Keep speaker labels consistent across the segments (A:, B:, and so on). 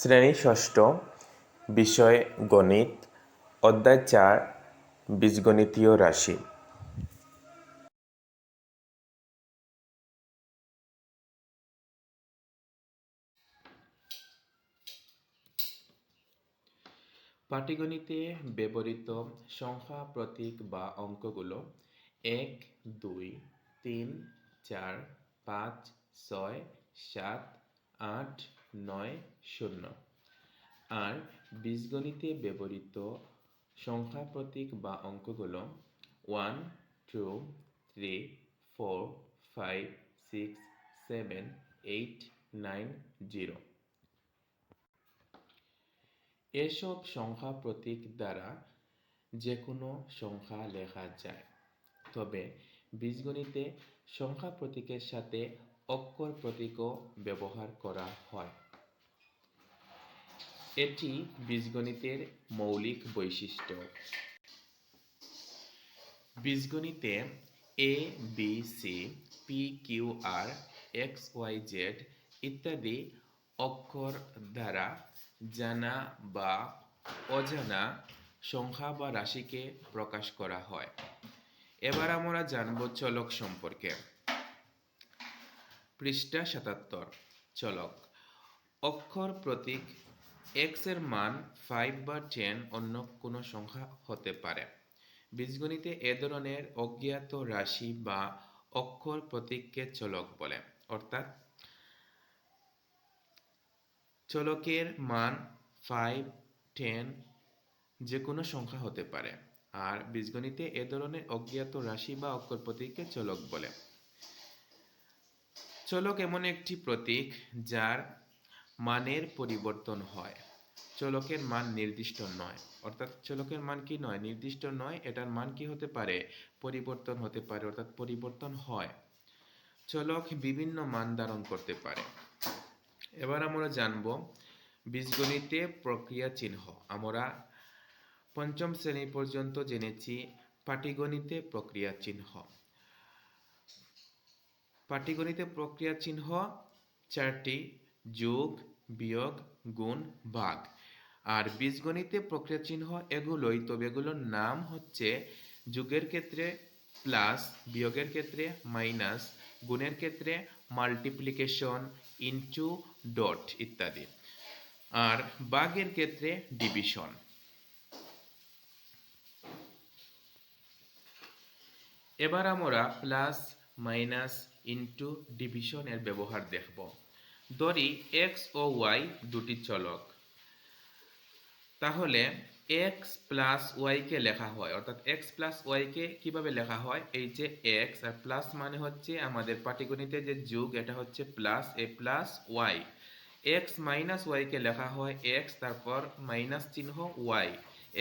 A: শ্রেণী ষষ্ঠ বিষয় গণিত অধ্যায় চার বীজগণিতীয় রাশি পাটিগণিতে ব্যবহৃত সংখ্যা প্রতীক বা অঙ্কগুলো এক দুই তিন চার পাঁচ ছয় সাত আট নয় শূন্য আর বীজগণিতে ব্যবহৃত সংখ্যা প্রতীক বা অঙ্কগুলো one two three four five six seven eight nine zero এসব সংখ্যা প্রতীক দ্বারা যে কোনো সংখ্যা লেখা যায় তবে বীজগণিতে সংখ্যা প্রতীকের সাথে অক্ষর প্রতীকও ব্যবহার করা হয় এটি বীজগণিতের মৌলিক বৈশিষ্ট্য বীজগণিতে A B C P Q R X Y Z ইত্যাদি অক্ষর দ্বারা জানা বা অজানা সংখ্যা বা রাশিকে প্রকাশ করা হয় এবার আমরা জানব চলক সম্পর্কে পৃষ্ঠা সাতাত্তর চলক অক্ষর প্রতীক এক্স এর মান ফাইভ বা টেন অন্য কোনো সংখ্যা হতে পারে বীজগণিতে এ ধরনের অজ্ঞাত রাশি বা অক্ষর প্রতীককে চলক বলে অর্থাৎ চলকের মান ফাইভ টেন যে কোনো সংখ্যা হতে পারে আর বীজগণিতে এ ধরনের অজ্ঞাত রাশি বা অক্ষর প্রতীককে চলক বলে চলক এমন একটি প্রতীক যার মানের পরিবর্তন হয় চলকের মান নির্দিষ্ট নয় অর্থাৎ চলকের মান কি নয় নির্দিষ্ট নয় এটার মান কি হতে পারে পরিবর্তন হতে পারে অর্থাৎ পরিবর্তন হয় চলক বিভিন্ন মান ধারণ করতে পারে এবার আমরা জানব বীজগণিতে প্রক্রিয়া চিহ্ন আমরা পঞ্চম শ্রেণী পর্যন্ত জেনেছি পাটিগণিতে প্রক্রিয়া চিহ্ন পাটিগণিতে প্রক্রিয়া চিহ্ন চারটি যোগ বিয়োগ গুণ ভাগ আর বীজগণিতে প্রক্রিয়া চিহ্ন এগুলোই তবে এগুলোর নাম হচ্ছে যুগের ক্ষেত্রে প্লাস বিয়োগের ক্ষেত্রে মাইনাস গুণের ক্ষেত্রে মাল্টিপ্লিকেশন ইনটু ডট ইত্যাদি আর বাঘের ক্ষেত্রে ডিভিশন এবার আমরা প্লাস মাইনাস ইনটু ডিভিশনের ব্যবহার দেখব ধরি এক্স ও ওয়াই দুটি চলক তাহলে এক্স প্লাস ওয়াইকে লেখা হয় অর্থাৎ এক্স প্লাস ওয়াইকে কীভাবে লেখা হয় এই যে এক্স আর প্লাস মানে হচ্ছে আমাদের পাটিগণিতে যে যুগ এটা হচ্ছে plus A plus Y X minus ওয়াইকে লেখা হয় এক্স তারপর মাইনাস চিহ্ন ওয়াই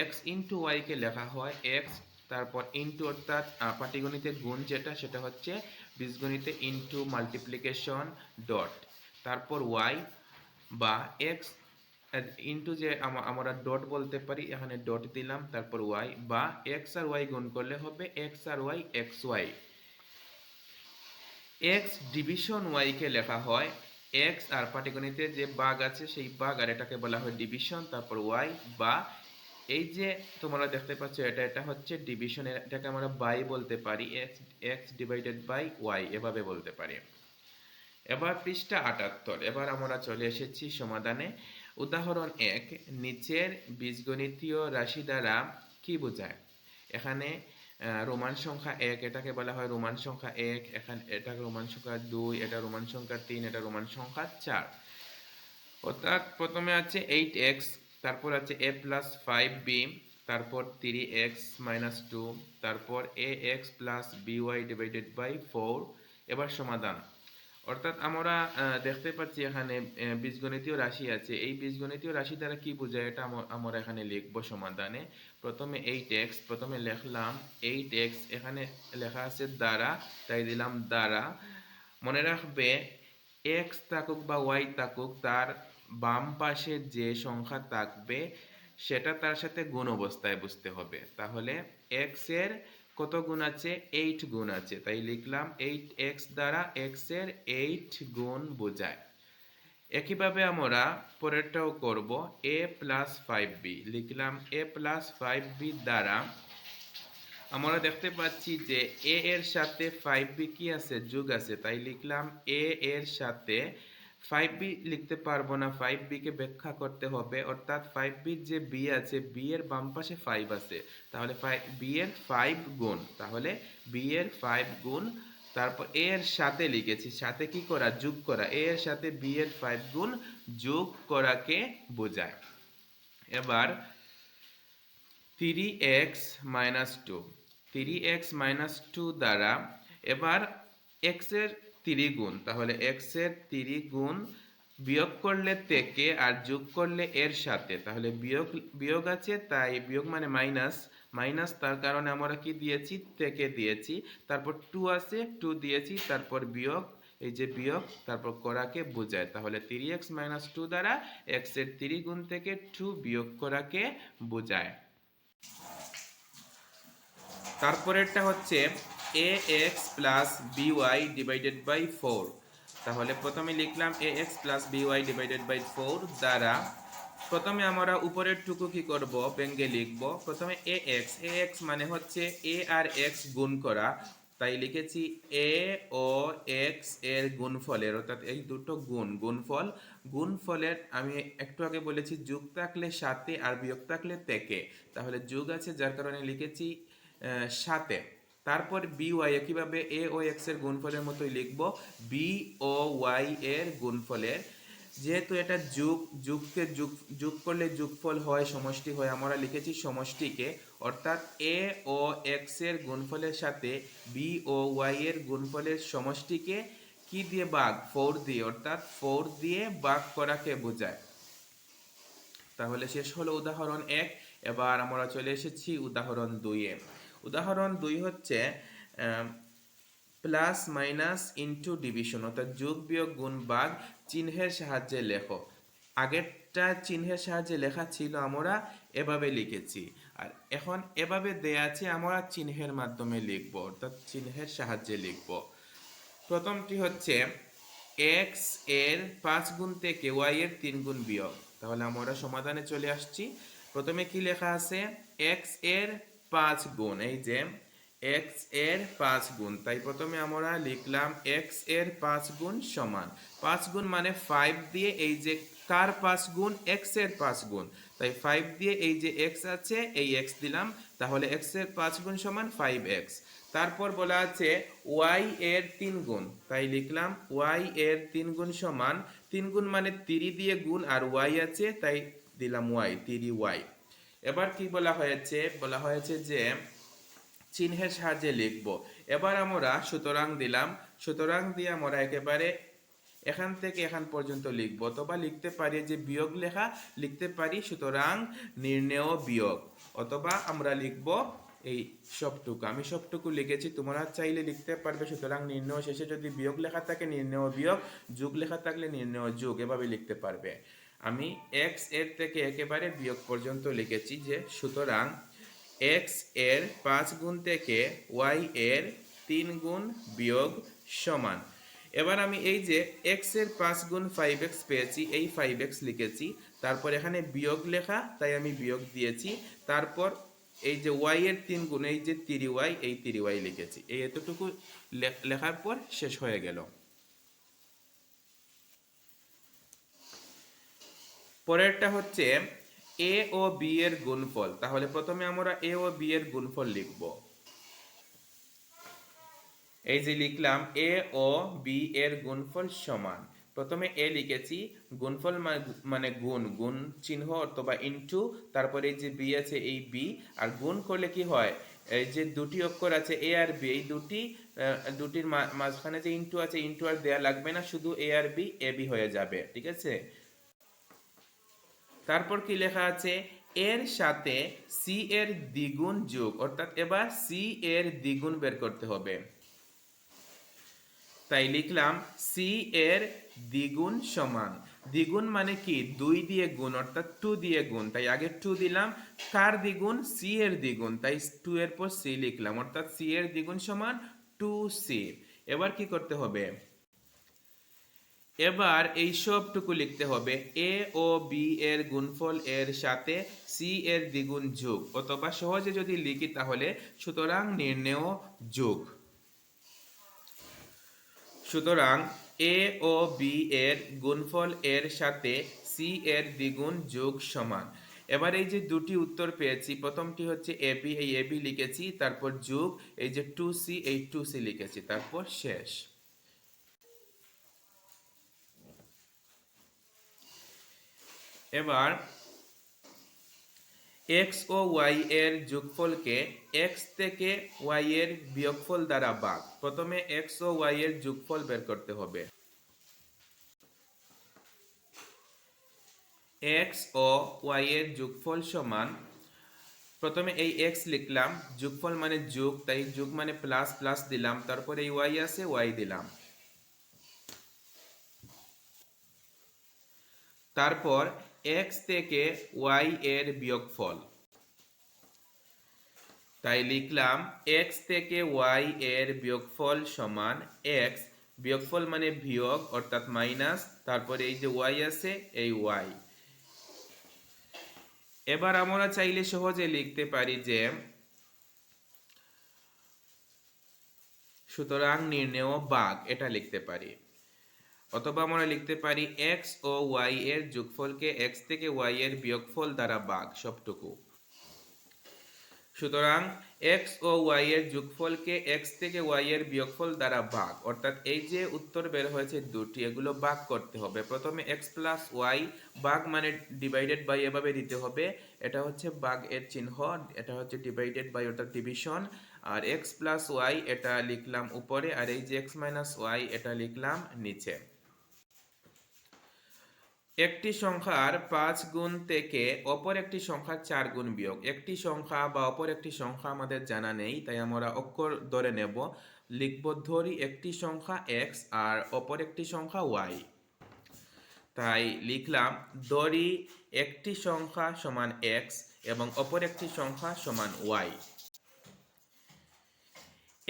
A: এক্স ইন্টু ওয়াইকে লেখা হয় এক্স তারপর ইন্টু অর্থাৎ পাটিগণিতে গুণ যেটা সেটা হচ্ছে বীজগণিতে ইন্টু মাল্টিপ্লিকেশন ডট তারপর ওয়াই বা এক্স ইন্টু যে আমরা ডট বলতে পারি এখানে ডট দিলাম তারপর ওয়াই বা এক্স আর ওয়াই গুণ করলে হবে এক্স আর Y X Y X division ওয়াইকে লেখা হয় এক্স আর পাটিগণিতে যে বাঘ আছে সেই বাঘ আর এটাকে বলা হয় ডিভিশন তারপর ওয়াই বা এই যে তোমরা দেখতে পাচ্ছ এটা এটা হচ্ছে ডিভিশন এটাকে আমরা বাই বলতে পারি X X divided by Y এভাবে বলতে পারি এবার পৃষ্ঠা আটাত্তর এবার আমরা চলে এসেছি সমাধানে উদাহরণ এক নিচের বীজগণিতীয় রাশি দ্বারা কি বোঝায় এখানে রোমান সংখ্যা এক এটাকে বলা হয় রোমান সংখ্যা এক এখানে এটা রোমান সংখ্যা দুই এটা রোমান সংখ্যা তিন এটা রোমান সংখ্যা চার অর্থাৎ প্রথমে আছে এইট এক্স তারপর আছে এ প্লাস ফাইভ বি তারপর থ্রি এক্স মাইনাস টু তারপর A X plus B Y divided by four এবার সমাধান অর্থাৎ আমরা দেখতে পাচ্ছি এখানে বীজগণিতীয় রাশি আছে এই বীজগণিতীয় রাশি দ্বারা কি বোঝায় এটা আমরা এখানে লিখব সমাধানে প্রথমে এই ট্যাক্স প্রথমে লিখলাম এই ট্যাক্স এখানে লেখা আছে দ্বারা তাই দিলাম দ্বারা মনে রাখবে এক্স থাকুক বা ওয়াই থাকুক তার বাম পাশে যে সংখ্যা থাকবে সেটা তার সাথে গুণ অবস্থায় বুঝতে হবে তাহলে এক্সের এর কত গুণ আছে এইট গুণ আছে তাই লিখলাম এইট এক্স দ্বারা এক্সের এইট গুণ বোঝায় একইভাবে আমরা পরেরটাও করব এ প্লাস ফাইভ বি লিখলাম এ প্লাস ফাইভ বি দ্বারা আমরা দেখতে পাচ্ছি যে এ এর সাথে ফাইভ বি কি আছে যুগ আছে তাই লিখলাম এ এর সাথে ফাইভ বি লিখতে পারবো না ফাইভ বিকে ব্যাখ্যা করতে হবে অর্থাৎ ফাইভ বির যে বি আছে বি এর বাম পাশে ফাইভ আছে তাহলে ফাইভ বি এর ফাইভ গুণ তাহলে বি এর ফাইভ গুণ তারপর এ এর সাথে লিখেছি সাথে কি করা যোগ করা এ এর সাথে বি এর ফাইভ গুণ যোগ করাকে বোঝায় এবার three X minus two three X minus two দ্বারা এবার এক্সের ত্রিগুণ তাহলে এক্সের ত্রিগুণ বিয়োগ করলে থেকে আর যোগ করলে এর সাথে তাহলে বিয়োগ বিয়োগ আছে তাই বিয়োগ মানে মাইনাস মাইনাস তার কারণে আমরা কি দিয়েছি তেকে দিয়েছি তারপর টু আছে টু দিয়েছি তারপর বিয়োগ এই যে বিয়োগ তারপর করাকে বোঝায় তাহলে থ্রি এক্স মাইনাস টু দ্বারা এক্সের থ্রি গুণ থেকে টু বিয়োগ করাকে বোঝায় তারপরেরটা হচ্ছে A X plus B Y divided by four তাহলে প্রথমে লিখলাম A X plus B Y divided by four দ্বারা প্রথমে আমরা উপরের টুকু কি করব ব্যাঙ্গে লিখব প্রথমে এ এক্স এ এক্স মানে হচ্ছে এ আর এক্স গুণ করা তাই লিখেছি এ ও এক্স এর গুণফলের অর্থাৎ এই দুটো গুণ গুণফল গুণফলের আমি একটু আগে বলেছি যুগ থাকলে সাতে আর বিয়োগ থাকলে তেকে তাহলে যুগ আছে যার কারণে লিখেছি সাতে তারপর বি ওয়াই একইভাবে এ ও এক্স এর গুণফলের মতোই লিখব বি ও ওয়াই এর গুণফলের যেহেতু এটা যুগ যুগকে যুগ যুগ করলে যুগফল হয় সমষ্টি হয় আমরা লিখেছি সমষ্টিকে অর্থাৎ এ ও এক্স এর গুণফলের সাথে বি ও ওয়াই এর গুণফলের সমষ্টিকে কি দিয়ে বাঘ ফোর দিয়ে অর্থাৎ ফোর দিয়ে বাঘ করাকে বোঝায় তাহলে শেষ হলো উদাহরণ এক এবার আমরা চলে এসেছি উদাহরণ দুই এ উদাহরণ দুই হচ্ছে প্লাস মাইনাস ইনটু ডিভিশন অর্থাৎ যোগ বিয়োগ গুণ বাঘ চিহ্নের সাহায্যে লেখো আগেরটা চিহ্নের সাহায্যে লেখা ছিল আমরা এভাবে লিখেছি আর এখন এভাবে দেয়া আছে আমরা চিহ্নের মাধ্যমে লিখব অর্থাৎ চিহ্নের সাহায্যে লিখব প্রথমটি হচ্ছে এক্স এর পাঁচ গুণ থেকে ওয়াই এর তিন গুণ বিয়োগ তাহলে আমরা সমাধানে চলে আসছি প্রথমে কি লেখা আছে এক্স এর পাঁচ গুণ এই যে এক্স এর পাঁচ গুণ তাই প্রথমে আমরা লিখলাম এক্স এর পাঁচ গুণ সমান পাঁচ গুণ মানে ফাইভ দিয়ে এই যে কার পাঁচ গুণ এক্স এর পাঁচ গুণ তাই ফাইভ দিয়ে এই যে এক্স আছে এই এক্স দিলাম তাহলে এক্স এর পাঁচ গুণ সমান ফাইভ এক্স তারপর বলা আছে ওয়াই এর তিন গুণ তাই লিখলাম ওয়াই এর তিন গুণ সমান তিন গুণ মানে তিরি দিয়ে গুণ আর ওয়াই আছে তাই দিলাম ওয়াই তিরি ওয়াই এবার কি বলা হয়েছে বলা হয়েছে যে চিহ্নের সাহায্যে লিখব এবার আমরা সুতরাং দিলাম সুতরাং দিয়ে আমরা একেবারে এখান থেকে এখান পর্যন্ত লিখব অথবা লিখতে পারি যে বিয়োগ লেখা লিখতে পারি সুতরাং নির্ণেয় বিয়োগ অথবা আমরা লিখব এই সবটুকু আমি সবটুকু লিখেছি তোমরা চাইলে লিখতে পারবে সুতরাং নির্ণয় শেষে যদি বিয়োগ লেখা থাকে নির্ণয় বিয়োগ যুগ লেখা থাকলে নির্ণয় যুগ এভাবে লিখতে পারবে আমি এক্স এর থেকে একেবারে বিয়োগ পর্যন্ত লিখেছি যে সুতরাং এক্স এর পাঁচ গুণ থেকে ওয়াই এর তিন গুণ বিয়োগ সমান এবার আমি এই যে এক্স এর পাঁচ গুণ ফাইভ এক্স পেয়েছি এই ফাইভ এক্স লিখেছি তারপর এখানে বিয়োগ লেখা তাই আমি বিয়োগ দিয়েছি তারপর এই যে ওয়াই এর তিন গুণ এই যে তিরি ওয়াই এই তিরি ওয়াই লিখেছি এই এতটুকু লেখার পর শেষ হয়ে গেল পরেরটা হচ্ছে এ ও বি এর গুণফল তাহলে প্রথমে আমরা এ ও বি এর গুণফল লিখব এই যে লিখলাম এ ও বি এর গুণফল সমান প্রথমে এ লিখেছি গুণফল মানে গুণ গুণ চিহ্ন অথবা ইনটু তারপরে এই যে বি আছে এই বি আর গুণ করলে কি হয় এই যে দুটি অক্ষর আছে এ আর বি এই দুটি দুটির মাঝখানে যে ইনটু আছে ইনটু আর দেয়া লাগবে না শুধু এ আর বি এ বি হয়ে যাবে ঠিক আছে তারপর কি লেখা আছে এর সাথে সি এর দ্বিগুণ যোগ অর্থাৎ এবার সি এর দ্বিগুণ বের করতে হবে তাই লিখলাম সি এর দ্বিগুণ সমান দ্বিগুণ মানে কি দুই দিয়ে গুণ অর্থাৎ টু দিয়ে গুণ তাই আগে টু দিলাম কার দ্বিগুণ সি এর দ্বিগুণ তাই টু এর পর সি লিখলাম অর্থাৎ সি এর দ্বিগুণ সমান টু সি এবার কি করতে হবে এবার এই সবটুকু লিখতে হবে এ ও বি এর গুণফল এর সাথে সি এর দ্বিগুণ যোগ অথবা সহজে যদি লিখি তাহলে সুতরাং নির্ণেয় যোগ সুতরাং এ ও বি এর গুণফল এর সাথে সি এর দ্বিগুণ যোগ সমান এবার এই যে দুটি উত্তর পেয়েছি প্রথমটি হচ্ছে এ বি এই এ বি লিখেছি তারপর যোগ এই যে টু সি এই টু সি লিখেছি তারপর শেষ এবার এক্স ও ওয়াই এর যোগফলকে এক্স থেকে ওয়াই এর বিয়োগফল দ্বারা ভাগ প্রথমে এক্স ও ওয়াই এর যোগফল বের করতে হবে এক্স ও ওয়াই এর যোগফল সমান প্রথমে এই এক্স লিখলাম যোগফল মানে যোগ তাই যোগ মানে প্লাস প্লাস দিলাম তারপর এই ওয়াই আছে ওয়াই দিলাম তারপর এক্স থেকে ওয়াই এর বিয়োগফল তাই লিখলাম এক্স থেকে ওয়াই এর বিয়োগফল সমান এক্স বিয়োগফল মানে বিয়োগ অর্থাৎ মাইনাস তারপরে এই যে ওয়াই আছে এই ওয়াই এবার আমরা চাইলে সহজে লিখতে পারি যে সুতরাং নির্ণেয় বাঘ এটা লিখতে পারি অথবা আমরা লিখতে পারি এক্স ও ওয়াই এর যোগফলকে এক্স থেকে ওয়াই এর বিয়োগফল দ্বারা বাঘ সবটুকু সুতরাং এক্স ও ওয়াই এর যোগফলকে এক্স থেকে ওয়াই এর বিয়োগফল দ্বারা ভাগ অর্থাৎ এই যে উত্তর বের হয়েছে দুটি এগুলো ভাগ করতে হবে প্রথমে এক্স প্লাস ওয়াই ভাগ মানে ডিভাইডেড বাই এভাবে দিতে হবে এটা হচ্ছে ভাগ এর চিহ্ন এটা হচ্ছে ডিভাইডেড বাই অর্থাৎ ডিভিশন আর এক্স প্লাস ওয়াই এটা লিখলাম উপরে আর এই যে এক্স মাইনাস ওয়াই এটা লিখলাম নিচে একটি সংখ্যার পাঁচ গুণ থেকে অপর একটি সংখ্যা চার গুণ বিয়োগ একটি সংখ্যা বা অপর একটি সংখ্যা আমাদের জানা নেই তাই আমরা অক্ষর ধরে নেব লিখব ধরি একটি সংখ্যা এক্স আর অপর একটি সংখ্যা ওয়াই তাই লিখলাম ধরি একটি সংখ্যা সমান এক্স এবং অপর একটি সংখ্যা সমান ওয়াই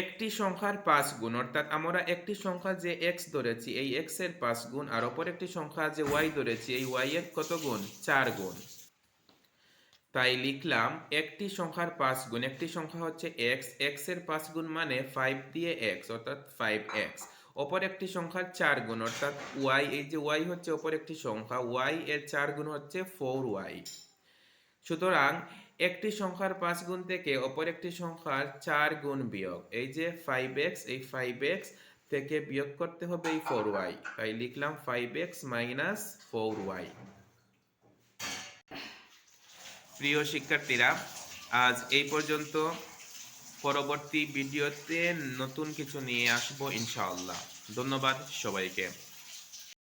A: একটি সংখ্যার পাঁচ গুণ অর্থাৎ আমরা একটি সংখ্যা যে এক্স ধরেছি এই এক্স এর পাঁচ গুণ আর অপর একটি সংখ্যা যে ওয়াই ধরেছি এই ওয়াই এর কত গুণ চার গুণ তাই লিখলাম একটি সংখ্যার পাঁচ গুণ একটি সংখ্যা হচ্ছে এক্স এক্স এর পাঁচ গুণ মানে ফাইভ দিয়ে এক্স অর্থাৎ ফাইভ এক্স অপর একটি সংখ্যার চার গুণ অর্থাৎ ওয়াই এই যে ওয়াই হচ্ছে অপর একটি সংখ্যা ওয়াই এর চার গুণ হচ্ছে ফোর ওয়াই সুতরাং একটি সংখ্যার পাঁচ গুণ থেকে অপর একটি সংখ্যার চার গুণ বিয়োগ এই যে ফাইভ এক্স এই ফাইভ এক্স থেকে বিয়োগ করতে হবে এই ফোর ওয়াই তাই লিখলাম five X minus four Y প্রিয় শিক্ষার্থীরা আজ এই পর্যন্ত পরবর্তী ভিডিওতে নতুন কিছু নিয়ে আসবো ইনশাআল্লাহ ধন্যবাদ সবাইকে